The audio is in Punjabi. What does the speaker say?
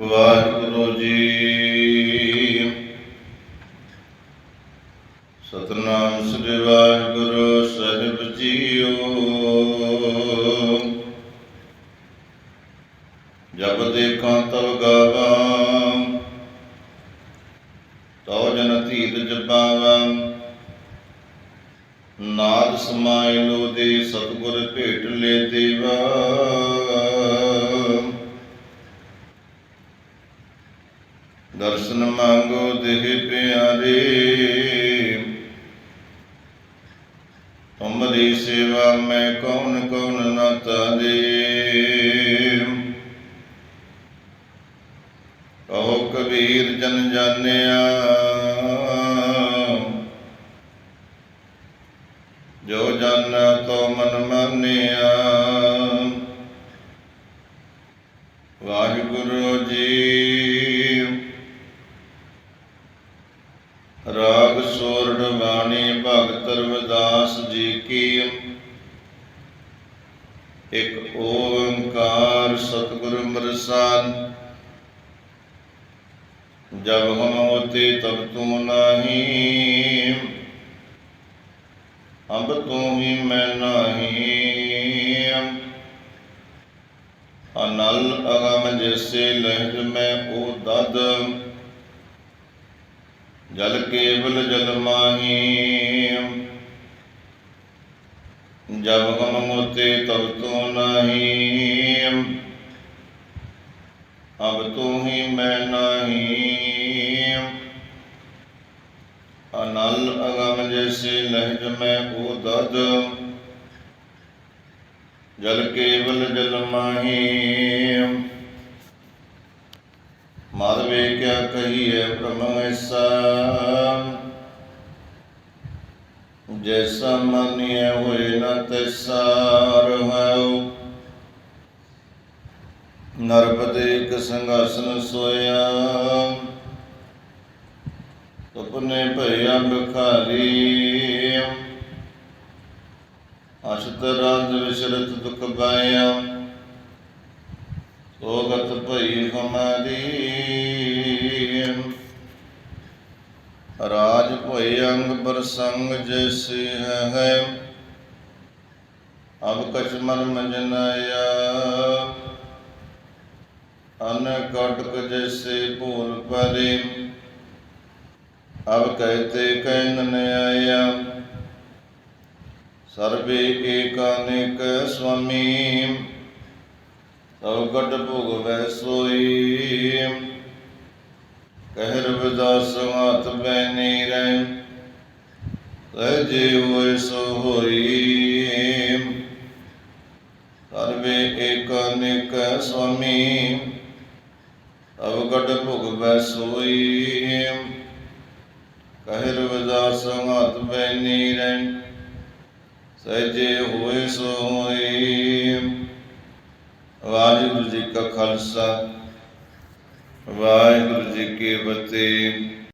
ਵਾਹਿਗੁਰੂ ਜੀ। ਸਤਨਾਮ ਸ੍ਰੀ ਵਾਹਿਗੁਰੂ ਸਾਹਿਬ ਜੀਓ। ਜਬ ਦੇਖਾਂ ਤਬ ਗਾਵਾਂ, ਤਉ ਜਨ ਧੀਰ ਜਪਾਵਾਂ। ਨਾਦ ਸਮਾਇ ਲੋ ਦੇ ਸਤਿਗੁਰ ਭੇਟ ਲੈ ਦੇਵਾ। ਦਰਸ਼ਨ ਮੰਗੋ ਦੇਹ ਪਿਆਰੇ। ਤੁਮਰੀ ਸੇਵਾ ਮੈਂ ਕੌਣ ਕੌਣ ਨਾ ਤਾਰੇ। ਕਹੋ ਕਬੀਰ ਜਨ ਜਾਣਿਆ, ਜੋ ਜਾਣਾ ਤੋ ਮਨ ਮਾਨਿਆ। ਵਾਹਿਗੁਰੂ ਜੀ ਭਗਤ ਰਵਿਦਾਸ ਜੀ ਕੀ ਇੱਕ ਓੰਕਾਰ ਸਤਿਗੁਰ ਮਰਸਾਨ ਜਬ ਹਮ ਹੋਤੇ ਤਬ ਤੂੰ ਨਹੀਂ ਅਬ ਤੂੰ ਹੀ ਮੈਂ ਨਹੀਂ ਅਨਲ ਅਗਮ ਜੈਸੇ ਲਹਿਰ ਮੈਂ ਉਹ ਦਦ ਜਲ ਕੇਵਲ ਜਲ ਮਾਹੀ जब हम होते तब तो नहीं। अब तू ही मैं नहीं। अनल अगम जैसे लहज में उदद। जल केवल जल माही। माधवे क्या कही है ब्रह्म ऐसा? ਜੈਸਾ ਮੰਨਿਆ ਹੋਏ ਨਾ ਤੈਸਾ ਰਹਾਉ ਨਰਪਤ ਇੱਕ ਸੰਘਾਸਨ ਸੋਇਆ। ਸੁਪਨੇ ਭਇਆ ਬਖਾਰੀ ਅਸ਼ਤ ਰਾਜ ਵਿਸ਼ਰਤ ਦੁਖ ਪਾਇਆ ਸੋਗਤ ਭਈ ਹਮਾਰੀ। ਰਾਜ ਭਈ ਅੰਗ ਪ੍ਰਸੰਗ ਜੈਸੇ ਹੈ। ਅਬ ਕਛ ਮਰਮ ਜਨਾਇਆ। ਅਨ ਕਟਕ ਜੈਸੇ ਭੂਲ ਪਰੇ। ਅਬ ਕਹਤੇ ਕਹਿਨ ਨ ਆਇਆ ਸਰਵੇ ਏਕਾਨਿਕ ਸੁਆਮੀ। ਤਉ ਗਟ ਭੋਗਵੈ ਸੋਈ। ਕਹਿ ਰਵਿਦਾਸ ਹੱਥ ਬੈਨੀ ਰਹਿ ਸਹਜੇ ਹੋਏ ਸੋ ਹੋਈ ਸਰਵੇ ਏਕਾਨਿਕ ਸੁਆਮੀ ਤਉ ਗਟ ਭੋਗਵੈ ਸੋਈ। ਕਹਿ ਰਵਿਦਾਸ ਹੱਥ ਬੈਨੀ ਰਹਿ ਸਹਜੇ ਹੋਏ ਸੋ ਵਾਹਿਗੁਰੂ ਜੀ ਕਾ ਖਾਲਸਾ। ਵਾਹਿਗੁਰੂ ਜੀ ਕੀ ਫਤਿਹ।